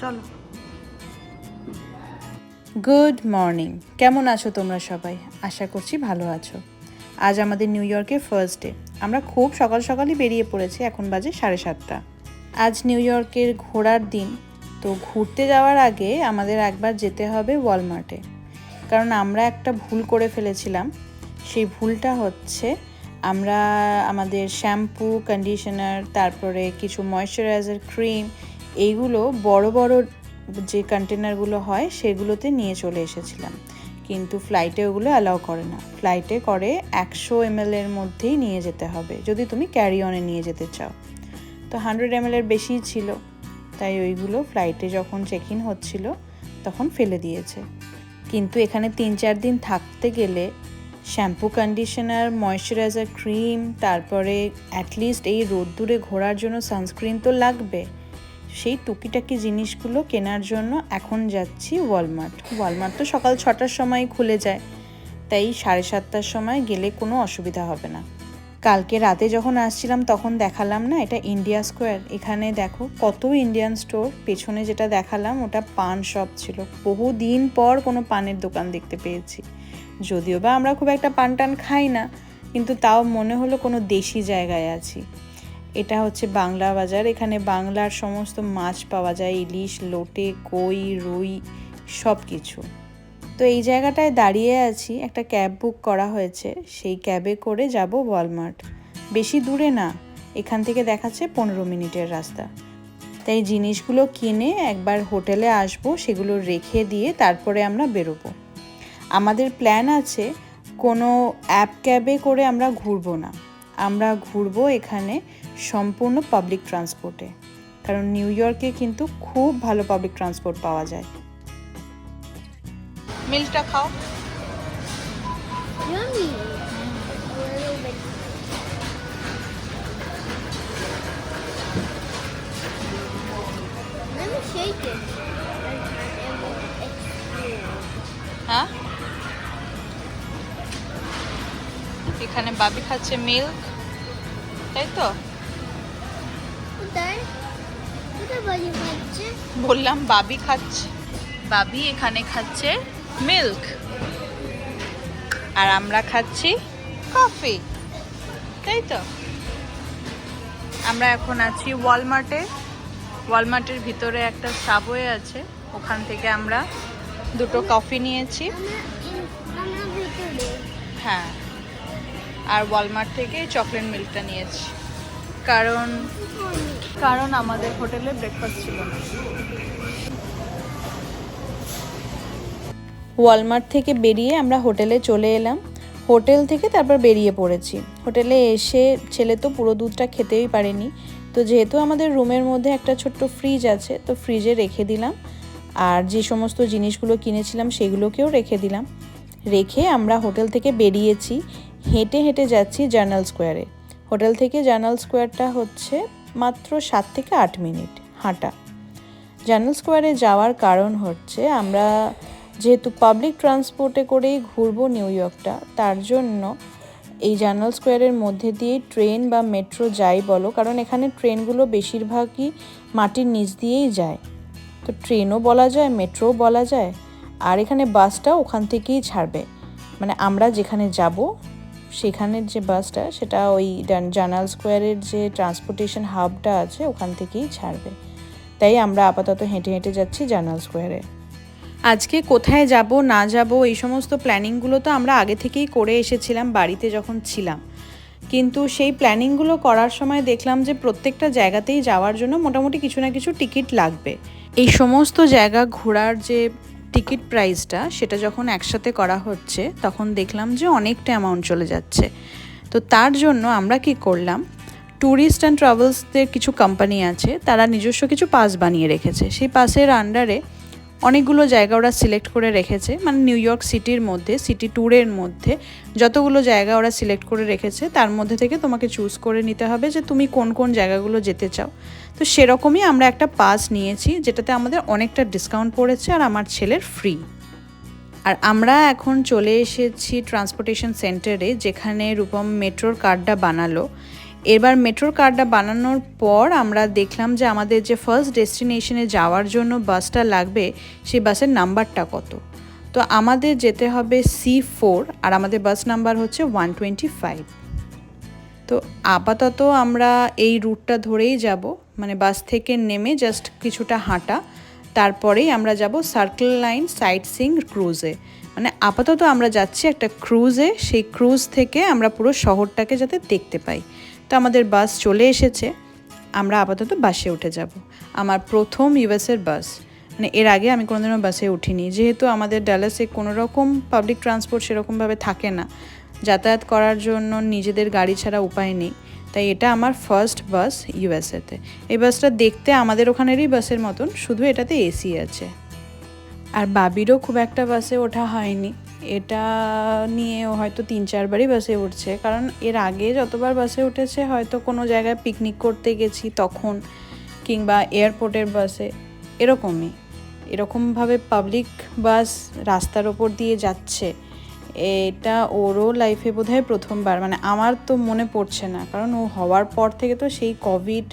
চলো। Good morning কেমন আছো তোমরা সবাই? আশা করছি ভালো আছো। আজ আমাদের নিউ ইয়র্কের ফার্স্ট ডে আমরা খুব সকাল সকালই বেরিয়ে পড়েছি, এখন বাজে সাড়ে সাতটা। আজ নিউ ইয়র্কের ঘোরার দিন, তো ঘুরতে যাওয়ার আগে আমাদের একবার যেতে হবে ওয়ালমার্টে কারণ আমরা একটা ভুল করে ফেলেছিলাম। সেই ভুলটা হচ্ছে আমরা আমাদের শ্যাম্পু কন্ডিশনার তারপরে কিছু ময়শ্চারাইজার ক্রিম এইগুলো বড় বড় যে কন্টেনারগুলো হয়, সেগুলোতে নিয়ে চলে এসেছিলাম। কিন্তু ফ্লাইটে ওগুলো অ্যালাউ করে না। ফ্লাইটে করে একশো এমএল এর মধ্যেই নিয়ে যেতে হবে। যদি তুমি ক্যারি অনে নিয়ে যেতে চাও। তো হান্ড্রেড এমএল এর বেশিই ছিল। তাই ওইগুলো ফ্লাইটে যখন চেক ইন হচ্ছিল, তখন ফেলে দিয়েছে। কিন্তু এখানে তিন চার দিন থাকতে গেলে শ্যাম্পু কন্ডিশনার ময়শ্চারাইজার ক্রিম তারপরে অ্যাটলিস্ট এই রোদ্দুরে ঘোরার জন্য সানস্ক্রিন তো লাগবে। সেই টুকিটাকি জিনিসগুলো কেনার জন্য এখন যাচ্ছি ওয়ালমার্ট ওয়ালমার্ট তো সকাল ছটার সময় খুলে যায়, তাই সাড়ে সাতটার সময় গেলে কোনো অসুবিধা হবে না। কালকে রাতে যখন আসছিলাম তখন দেখালাম না, এটা ইন্ডিয়া স্কোয়ার এখানে দেখো কত ইন্ডিয়ান স্টোর পেছনে যেটা দেখালাম ওটা পান শপ ছিল। বহু দিন পর কোনো পানের দোকান দেখতে পেয়েছি। যদিও বা আমরা খুব একটা পান টান খাই না, কিন্তু তাও মনে হলো কোনো দেশি জায়গায় আছি। এটা হচ্ছে বাংলা বাজার। এখানে বাংলার সমস্ত মাছ পাওয়া যায়, ইলিশ, লোটে, কই, রুই সব কিছু তো এই জায়গাটায় দাঁড়িয়ে আছি, একটা ক্যাব বুক করা হয়েছে। সেই ক্যাবে করে যাব ওয়ালমার্ট। বেশি দূরে না, এখান থেকে দেখাচ্ছে পনেরো মিনিটের রাস্তা। তাই জিনিসগুলো কিনে একবার হোটেলে আসব, সেগুলো রেখে দিয়ে তারপরে আমরা বেরোবো। আমাদের প্ল্যান আছে, কোনো অ্যাপ ক্যাবে করে আমরা ঘুরবো না। আমরা ঘুরব এখানে সম্পূর্ণ পাবলিক ট্রান্সপোর্টে কারণ নিউ ইয়র্কে কিন্তু খুব ভালো পাবলিক ট্রান্সপোর্ট পাওয়া যায়। মিলটা খাও। এখানে বাবি খাচ্ছে মিল্ক তাই তো? বললাম বাবি খাচ্ছে। বাবি এখানে খাচ্ছে মিল্ক আর আমরা খাচ্ছি কফি তাই তো? আমরা এখন আছি ওয়ালমার্টে ওয়ালমার্টের ভিতরে একটা সাবওয়ে আছে। ওখান থেকে আমরা দুটো কফি নিয়েছি। হ্যাঁ। আর ওয়ালমার্ট থেকে চকলেট মিল্কটা নিয়েছি। কারণ কারণ আমাদের হোটেলে ব্রেকফাস্ট ছিল না। ওয়ালমার্ট থেকে বেরিয়ে আমরা হোটেলে চলে এলাম। হোটেল থেকে তারপর বেরিয়ে পড়েছি। হোটেলে এসে ছেলে তো পুরো দুধটা খেতেই পারেনি। তো যেহেতু আমাদের রুমের মধ্যে একটা ছোট্ট ফ্রিজ আছে, তো ফ্রিজে রেখে দিলাম। আর যে সমস্ত জিনিসগুলো কিনেছিলাম, সেগুলোকেও রেখে দিলাম। রেখে আমরা হোটেল থেকে বেরিয়েছি। হেঁটে হেঁটে যাচ্ছি জার্নাল স্কোয়ারে। হোটেল থেকে জার্নাল স্কোয়ারটা হচ্ছে মাত্র সাত থেকে আট মিনিট হাঁটা। জার্নাল স্কোয়ারে যাওয়ার কারণ হচ্ছে আমরা যেহেতু পাবলিক ট্রান্সপোর্টে করেই ঘুরবো নিউ ইয়র্কটা, তার জন্য এই জার্নাল স্কোয়ারের মধ্যে দিয়ে ট্রেন বা মেট্রো যাই বলো, কারণ এখানে ট্রেনগুলো বেশিরভাগই মাটির নিচ দিয়েই যায়। তো ট্রেনও বলা যায়, মেট্রোও বলা যায়, আর এখানে বাসটা ওখান থেকেই ছাড়বে। মানে আমরা যেখানে যাব সেখানের যে বাসটা, সেটা ওই জার্নাল স্কোয়ারের যে ট্রান্সপোর্টেশন হাবটা আছে, ওখান থেকেই ছাড়বে। তাই আমরা আপাতত হেঁটে হেঁটে যাচ্ছি জার্নাল স্কোয়ারে। আজকে কোথায় যাব, না যাব, এই সমস্ত প্ল্যানিংগুলো তো আমরা আগে থেকেই করে এসেছিলাম, বাড়িতে যখন ছিলাম। কিন্তু সেই প্ল্যানিংগুলো করার সময় দেখলাম যে প্রত্যেকটা জায়গাতেই যাওয়ার জন্য মোটামুটি কিছু না কিছু টিকিট লাগবে। এই সমস্ত জায়গা ঘোরার যে টিকিট প্রাইসটা সেটা যখন একসাথে করা হচ্ছে, তখন দেখলাম যে অনেকটা অ্যামাউন্ট চলে যাচ্ছে। তো তার জন্য আমরা কি করলাম ট্যুরিস্ট অ্যান্ড ট্রাভেলসদের কিছু কোম্পানি আছে, তারা নিজস্ব কিছু পাস বানিয়ে রেখেছে। সেই পাসের আন্ডারে অনেকগুলো জায়গা ওরা সিলেক্ট করে রেখেছে। মানে নিউ ইয়র্ক সিটির মধ্যে সিটি ট্যুরের মধ্যে যতগুলো জায়গা ওরা সিলেক্ট করে রেখেছে, তার মধ্যে থেকে তোমাকে চুজ করে নিতে হবে যে তুমি কোন কোন জায়গাগুলো যেতে চাও। তো সেরকমই আমরা একটা পাস নিয়েছি, যেটাতে আমাদের অনেকটা ডিসকাউন্ট পড়েছে আর আমার ছেলের ফ্রি আর আমরা এখন চলে এসেছি ট্রান্সপোর্টেশন সেন্টারে যেখানে রূপম মেট্রোর কার্ডটা বানালো। এবার মেট্রোর কার্ডটা বানানোর পর আমরা দেখলাম যে আমাদের যে ফার্স্ট ডেস্টিনেশনে যাওয়ার জন্য বাসটা লাগবে, সেই বাসের নাম্বারটা কত? তো আমাদের যেতে হবে সি ফোর আর আমাদের বাস নাম্বার হচ্ছে ওয়ান টোয়েন্টি ফাইভ তো আপাতত আমরা এই রুটটা ধরেই যাব মানে বাস থেকে নেমে জাস্ট কিছুটা হাঁটা, তারপরেই আমরা যাব সার্কেল লাইন সাইট সিং ক্রুজে মানে আপাতত আমরা যাচ্ছি একটা ক্রুজে সেই ক্রুজ থেকে আমরা পুরো শহরটাকে যাতে দেখতে পাই। তো আমাদের বাস চলে এসেছে। আমরা আপাতত বাসে উঠে যাব। আমার প্রথম ইউএসের বাস। মানে এর আগে আমি কোনোদিনও বাসে উঠিনি। যেহেতু আমাদের ডালাসে কোনো রকম পাবলিক ট্রান্সপোর্ট সেরকমভাবে থাকে না। যাতায়াত করার জন্য নিজেদের গাড়ি ছাড়া উপায় নেই। তাই এটা আমার ফার্স্ট বাস ইউএসএতে এই বাসটা দেখতে আমাদের ওখানেরই বাসের মতন। শুধু এটাতে এসি আছে। আর বাবিরও খুব একটা বাসে ওঠা হয়নি। এটা নিয়ে হয়তো তিন চারবারই বাসে উঠছে। কারণ এর আগে যতবার বাসে উঠেছে, হয়তো কোনো জায়গায় পিকনিক করতে গেছি তখন, কিংবা এয়ারপোর্টের বাসে। এরকমই। এরকমভাবে পাবলিক বাস রাস্তার ওপর দিয়ে যাচ্ছে। এটা ওরও লাইফে বোধহয় প্রথমবার। মানে আমার তো মনে পড়ছে না। কারণ ও হওয়ার পর থেকে তো সেই কোভিড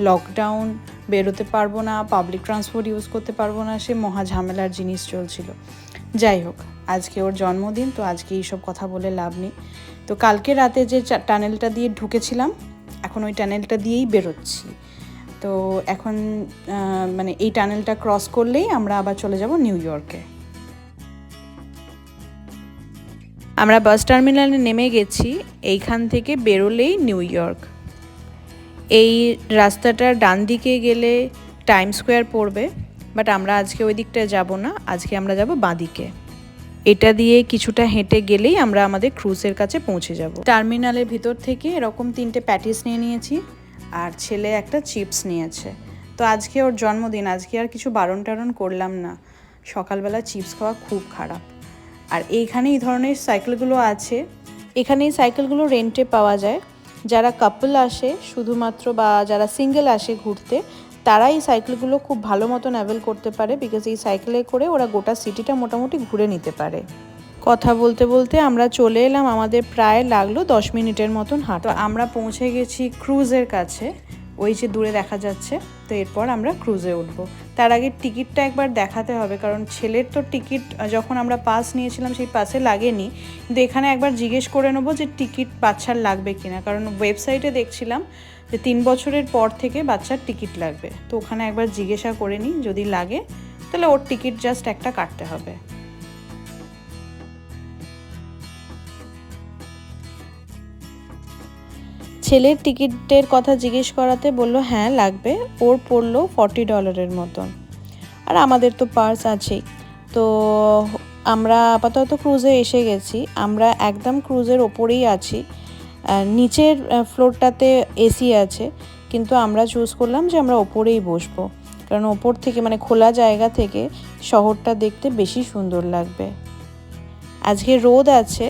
লকডাউন বেরোতে পারব না পাবলিক ট্রান্সপোর্ট ইউজ করতে পারব না, সে মহা ঝামেলার জিনিস চলছিল। যাই হোক, আজকে ওর জন্মদিন, তো আজকে এইসব কথা বলে লাভ নেই। তো কালকে রাতে যে টানেলটা দিয়ে ঢুকেছিলাম, এখন ওই টানেলটা দিয়েই বেরোচ্ছি। তো এখন মানে এই টানেলটা ক্রস করলেই আমরা আবার চলে যাব নিউ ইয়র্কে। আমরা বাস টার্মিনালে নেমে গেছি, এইখান থেকে বেরোলেই নিউ ইয়র্ক। এই রাস্তাটার ডান দিকে গেলে টাইম স্কোয়ার পড়বে। বাট আমরা আজকে ওই দিকটায় যাব না, আজকে আমরা যাব বাঁদিকে। এটা দিয়ে কিছুটা হেঁটে গেলেই আমরা আমাদের ক্রুজের কাছে পৌঁছে যাব। টার্মিনালের ভিতর থেকে এরকম তিনটে প্যাটিস নিয়ে নিয়েছি, আর ছেলে একটা চিপস নিয়েছে। তো আজকে ওর জন্মদিন, আজকে আর কিছু বারণ টারণ করলাম না। সকালবেলা চিপস খাওয়া খুব খারাপ। আর এইখানে এই ধরনের সাইকেলগুলো আছে। এখানে এই সাইকেলগুলো রেন্টে পাওয়া যায়। যারা কাপল আসে, শুধুমাত্র বা যারা সিঙ্গেল আসে ঘুরতে তারা এই সাইকেলগুলো খুব ভালো মতন অ্যাভেল করতে পারে বিকজ এই সাইকেলে করে ওরা গোটা সিটিটা মোটামুটি ঘুরে নিতে পারে। কথা বলতে বলতে আমরা চলে এলাম, আমাদের প্রায় লাগল দশ মিনিটের মতন হাঁটা। আমরা পৌঁছে গেছি ক্রুজের কাছে, ওই যে দূরে দেখা যাচ্ছে। তো এরপর আমরা ক্রুজে উঠবো। তার আগে টিকিটটা একবার দেখাতে হবে, কারণ ছেলের তো টিকিট যখন আমরা পাস নিয়েছিলাম সেই পাসে লাগেনি। কিন্তু এখানে একবার জিজ্ঞেস করে নেব যে টিকিট বাচ্চার লাগবে কিনা। কারণ ওয়েবসাইটে দেখছিলাম যে তিন বছরের পর থেকে বাচ্চার টিকিট লাগবে। তো ওখানে একবার জিজ্ঞাসা করে নিই, যদি লাগে, তাহলে ওর টিকিট জাস্ট একটা কাটতে হবে। ছেলের টিকিটের কথা জিজ্ঞেস করাতে বলল হ্যাঁ লাগবে। ওর পড়ল ফর্টি ডলারের মতন। আর আমাদের তো পার্স আছেই। তো আমরা আপাতত ক্রুজে এসে গেছি। আমরা একদম ক্রুজের ওপরেই আছি। নিচের ফ্লোরটাতে এসি আছে, কিন্তু আমরা চুজ করলাম যে আমরা ওপরেই বসবো। কারণ ওপর থেকে মানে খোলা জায়গা থেকে শহরটা দেখতে বেশি সুন্দর লাগবে। আজকে রোদ আছে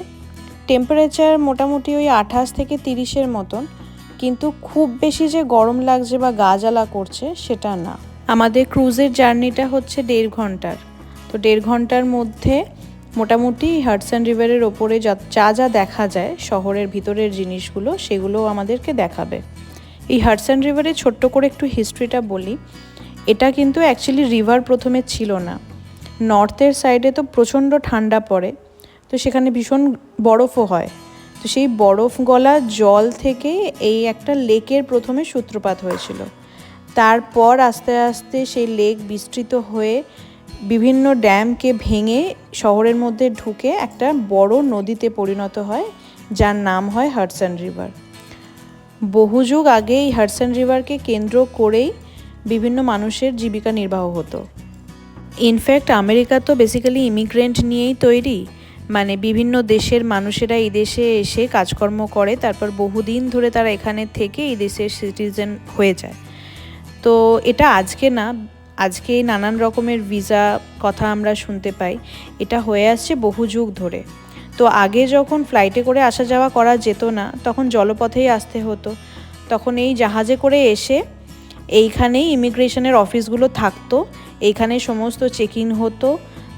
টেম্পারেচার মোটামুটি ওই আঠাশ থেকে তিরিশের মতন, কিন্তু খুব বেশি যে গরম লাগছে বা গা জ্বালা করছে সেটা না। আমাদের ক্রুজের জার্নিটা হচ্ছে দেড় ঘণ্টার। তো দেড় ঘণ্টার মধ্যে মোটামুটি হাডসন রিভারের ওপরে যা যা দেখা যায় শহরের ভিতরের জিনিসগুলো, সেগুলো আমাদেরকে দেখাবে। এই হাডসন রিভারে ছোট্ট করে একটু হিস্ট্রিটা বলি। এটা কিন্তু অ্যাকচুয়ালি রিভার প্রথমে ছিল না। নর্থের সাইডে তো প্রচণ্ড ঠান্ডা পড়ে, তো সেখানে ভীষণ বরফও হয়। তো সেই বরফ গলা জল থেকে এই একটা লেকের প্রথমে সূত্রপাত হয়েছিল। তারপর আস্তে আস্তে সেই লেক বিস্তৃত হয়ে বিভিন্ন ড্যামকে ভেঙে শহরের মধ্যে ঢুকে একটা বড় নদীতে পরিণত হয়, যার নাম হয় হাডসন রিভার। বহু যুগ আগে এই হাডসন রিভারকে কেন্দ্র করেই বিভিন্ন মানুষের জীবিকা নির্বাহ হতো। ইনফ্যাক্ট আমেরিকা তো বেসিক্যালি ইমিগ্রেন্ট নিয়েই তৈরি। মানে বিভিন্ন দেশের মানুষেরা এই দেশে এসে কাজকর্ম করে, তারপর বহুদিন ধরে তারা এখানে থেকে এই দেশের সিটিজেন হয়ে যায়। তো এটা আজকে না আজকে নানান রকমের ভিসা কথা আমরা শুনতে পাই। এটা হয়ে আসছে বহু যুগ ধরে। তো আগে যখন ফ্লাইটে করে আসা যাওয়া করা যেত না, তখন জলপথেই আসতে হতো। তখন এই জাহাজে করে এসে এইখানেই ইমিগ্রেশনের অফিসগুলো থাকতো। এইখানে সমস্ত চেক ইন হতো,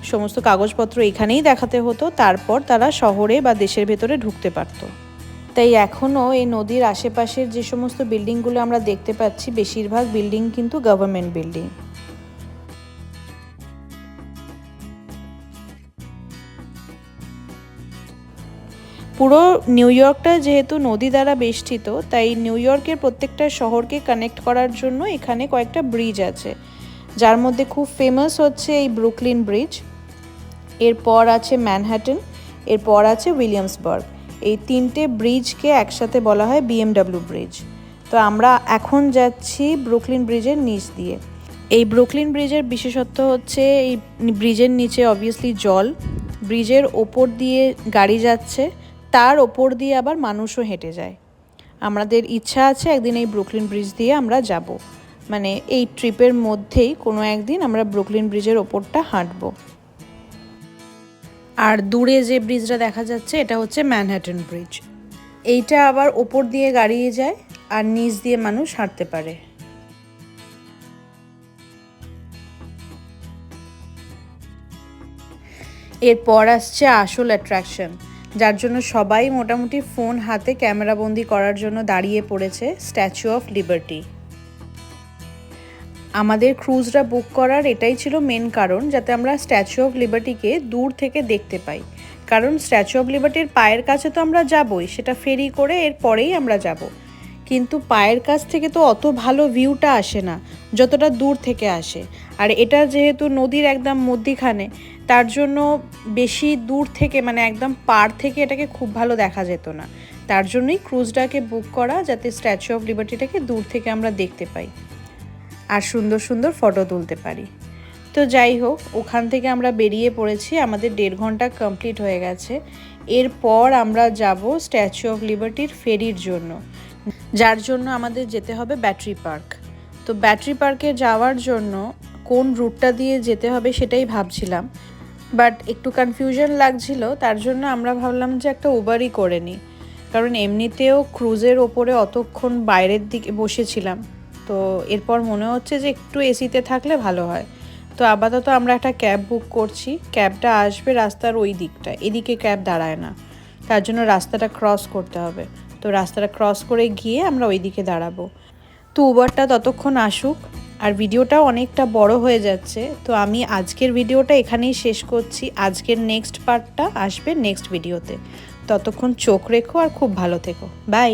সমস্ত কাগজপত্র এখানেই দেখাতে হতো। তারপর তারা শহরে বা দেশের ভেতরে ঢুকতে পারতো। তাই এখনও এই নদীর আশেপাশের যে সমস্ত বিল্ডিংগুলো আমরা দেখতে পাচ্ছি, বেশিরভাগ বিল্ডিং কিন্তু গভর্নমেন্ট বিল্ডিং পুরো নিউ ইয়র্কটা যেহেতু নদী দ্বারা বেষ্টিত, তাই নিউ ইয়র্কের প্রত্যেকটা শহরকে কানেক্ট করার জন্য এখানে কয়েকটা ব্রিজ আছে। যার মধ্যে খুব ফেমাস হচ্ছে এই ব্রুকলিন ব্রিজ, এরপর আছে ম্যানহ্যাটন এরপর আছে উইলিয়ামসবার্গ। এই তিনটে ব্রিজকে একসাথে বলা হয় বিএমডাব্লিউ ব্রিজ। তো আমরা এখন যাচ্ছি ব্রুকলিন ব্রিজের নিচ দিয়ে। এই ব্রুকলিন ব্রিজের বিশেষত্ব হচ্ছে এই ব্রিজের নিচে অবভিয়াসলি জল। ব্রিজের ওপর দিয়ে গাড়ি যাচ্ছে। তার ওপর দিয়ে আবার মানুষও হেঁটে যায়। আমাদের ইচ্ছা আছে একদিন এই ব্রুকলিন ব্রিজ দিয়ে আমরা যাব। মানে এই ট্রিপের মধ্যেই কোনো একদিন আমরা ব্রুকলিন ব্রিজের ওপরটা হাঁটবো। আর দূরে যে ব্রিজটা দেখা যাচ্ছে, এটা হচ্ছে ম্যানহাটন ব্রিজ। এইটা আবার ওপর দিয়ে গাড়িয়ে যায় আর নিচ দিয়ে মানুষ হাঁটতে পারে। এরপর আসছে আসল অ্যাট্রাকশন যার জন্য সবাই মোটামুটি ফোন হাতে ক্যামেরাবন্দি করার জন্য দাঁড়িয়ে পড়েছে স্ট্যাচু অফ লিবার্টি আমাদের ক্রুজরা বুক করার এটাই ছিল মেন কারণ, যাতে আমরা স্ট্যাচু অফ লিবার্টিকে দূর থেকে দেখতে পাই। কারণ স্ট্যাচু অফ লিবার্টির পায়ের কাছে তো আমরা যাবই, সেটা ফেরি করে এর পরেই আমরা যাব। কিন্তু পায়ের কাছ থেকে তো অত ভালো ভিউটা আসে না, যতটা দূর থেকে আসে। আর এটা যেহেতু নদীর একদম মধ্যিখানে তার জন্য বেশি দূর থেকে মানে একদম পার থেকে এটাকে খুব ভালো দেখা যেত না। তার জন্যই ক্রুজটাকে বুক করা যাতে স্ট্যাচু অফ লিবার্টিটাকে দূর থেকে আমরা দেখতে পাই আর সুন্দর সুন্দর ফটো তুলতে পারি। তো যাই হোক, ওখান থেকে আমরা বেরিয়ে পড়েছি, আমাদের দেড় ঘণ্টা কমপ্লিট হয়ে গেছে। এরপর আমরা যাব স্ট্যাচু অফ লিবার্টির ফেরির জন্য, যার জন্য আমাদের যেতে হবে ব্যাটারি পার্ক। তো ব্যাটারি পার্কে যাওয়ার জন্য কোন রুটটা দিয়ে যেতে হবে সেটাই ভাবছিলাম। বাট একটু কনফিউশন লাগছিল, তার জন্য আমরা ভাবলাম যে একটা উবারই করে নিই কারণ এমনিতেও ক্রুজের ওপরে অতক্ষণ বাইরের দিকে বসেছিলাম। তো এরপর মনে হচ্ছে যে একটু এসিতে থাকলে ভালো হয়। তো আপাতত আমরা একটা ক্যাব বুক করছি। ক্যাবটা আসবে রাস্তার ওই দিকটা এদিকে ক্যাব দাঁড়ায় না। তার জন্য রাস্তাটা ক্রস করতে হবে। তো রাস্তাটা ক্রস করে গিয়ে আমরা ওই দিকে দাঁড়াবো। তো উবারটা ততক্ষণ আসুক, আর ভিডিওটা অনেকটা বড় হয়ে যাচ্ছে। তো আমি আজকের ভিডিওটা এখানেই শেষ করছি। আজকের নেক্সট পার্টটা আসবে নেক্সট ভিডিওতে ততক্ষণ চোখ রেখো আর খুব ভালো থেকো। বাই